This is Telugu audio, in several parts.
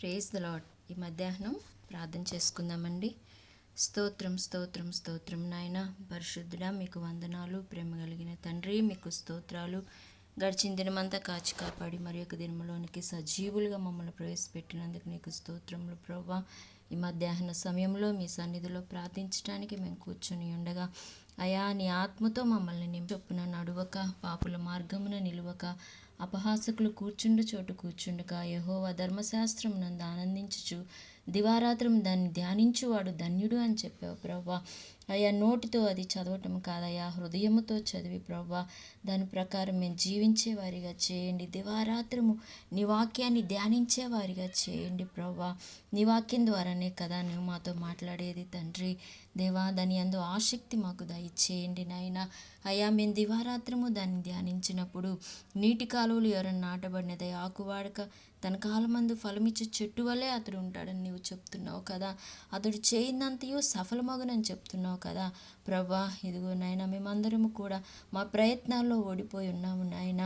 ప్రేజ్ ద లాడ్ ఈ మధ్యాహ్నం ప్రార్థన చేసుకుందామండి. స్తోత్రం స్తోత్రం స్తోత్రం నాయన. పరిశుద్ధుడా మీకు వందనాలు ప్రేమ కలిగిన తండ్రి మీకు స్తోత్రాలు. గడిచిన దినమంతా కాచి కాపాడి మరి యొక్క దినములోనికి సజీవులుగా మమ్మల్ని ప్రవేశపెట్టినందుకు నీకు స్తోత్రములు ప్రభా ఈ మధ్యాహ్న సమయంలో మీ సన్నిధిలో ప్రార్థించడానికి మేము కూర్చొని ఉండగా అయా నీ ఆత్మతో మమ్మల్ని నింపొప్పున నడువక పాపుల మార్గమున నిలువక అపహాసకులు కూర్చుండు చోటు కూర్చుండక యహోవ ధర్మశాస్త్రం నందు ఆనందించుచు దివారాత్రం దాన్ని ధ్యానించువాడు ధన్యుడు అని చెప్పావు ప్రవ్వా అయ్యా నోటితో అది చదవటం కాదయ్యా. హృదయముతో చదివి ప్రవ్వా దాని ప్రకారం మేము జీవించే వారిగా చేయండి. దివారాత్రము నీ వాక్యాన్ని ధ్యానించే వారిగా చేయండి ప్రవ్వా నీ వాక్యం ద్వారానే కదా నువ్వు మాతో మాట్లాడేది తండ్రి. దేవా దాని అందు ఆసక్తి మాకు దయచేయండి నాయన. అయ్యా మేము దివారాత్రము దాన్ని ధ్యానించినప్పుడు నీటి కాలువలు ఎవరైనా నాటబడినది? ఆకువాడక తన కాలమందు ఫలమిచ్చే చెట్టు వల్లే అతడు ఉంటాడని నీవు చెప్తున్నావు కదా. అతడు చేయనంతయు సఫలమగునని చెప్తున్నావు కదా. ప్రభా ఇదిగో నాయన మేమందరము కూడా మా ప్రయత్నాల్లో ఓడిపోయి ఉన్నాము నాయన.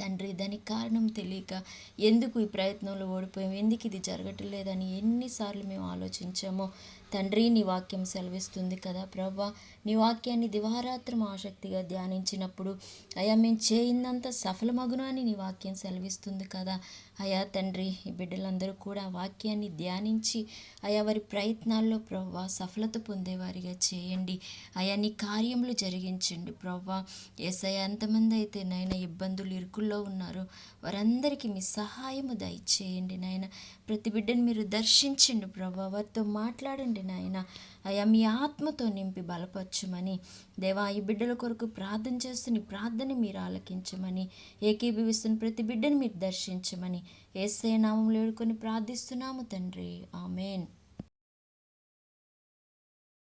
తండ్రి దానికి కారణం తెలియక ఎందుకు ఈ ప్రయత్నంలో ఓడిపోయాం ఎందుకు ఇది జరగట్లేదని ఎన్నిసార్లు మేము ఆలోచించామో? తండ్రి నీ వాక్యం సెలవిస్తుంది కదా ప్రభా నీ వాక్యాన్ని దివారాత్రం ఆసక్తిగా ధ్యానించినప్పుడు అయా మేము చేయిందంత సఫలమగును అని నీ వాక్యం సెలవిస్తుంది కదా. అయా తండ్రి ఈ బిడ్డలందరూ కూడా వాక్యాన్ని ధ్యానించి అయా వారి ప్రయత్నాల్లో ప్రవ్వా సఫలత పొందేవారిగా చేయండి. అయా నీ కార్యములు జరిగించండి ప్రవ్వా. ఎస్ఐ ఎంతమంది అయితే నైనా ఇబ్బందులు ఇరుకుల్లో ఉన్నారు. వారందరికీ మీ సహాయము దయచేయండి నాయన. ప్రతి బిడ్డను మీరు దర్శించండి ప్రభా. వారితో మాట్లాడండి నాయన. అయా మీ ఆత్మతో నింపి బలపరచమని. దేవా ఈ బిడ్డల కొరకు ప్రార్థన చేస్తున్న ప్రార్థన మీరు ఆలకించమని. ఏకీభవిస్తున్న ప్రతి బిడ్డను మీరు దర్శించమని. ఏసే నామంలో వేడుకొని ప్రార్థిస్తున్నాము తండ్రి. ఆమెన్.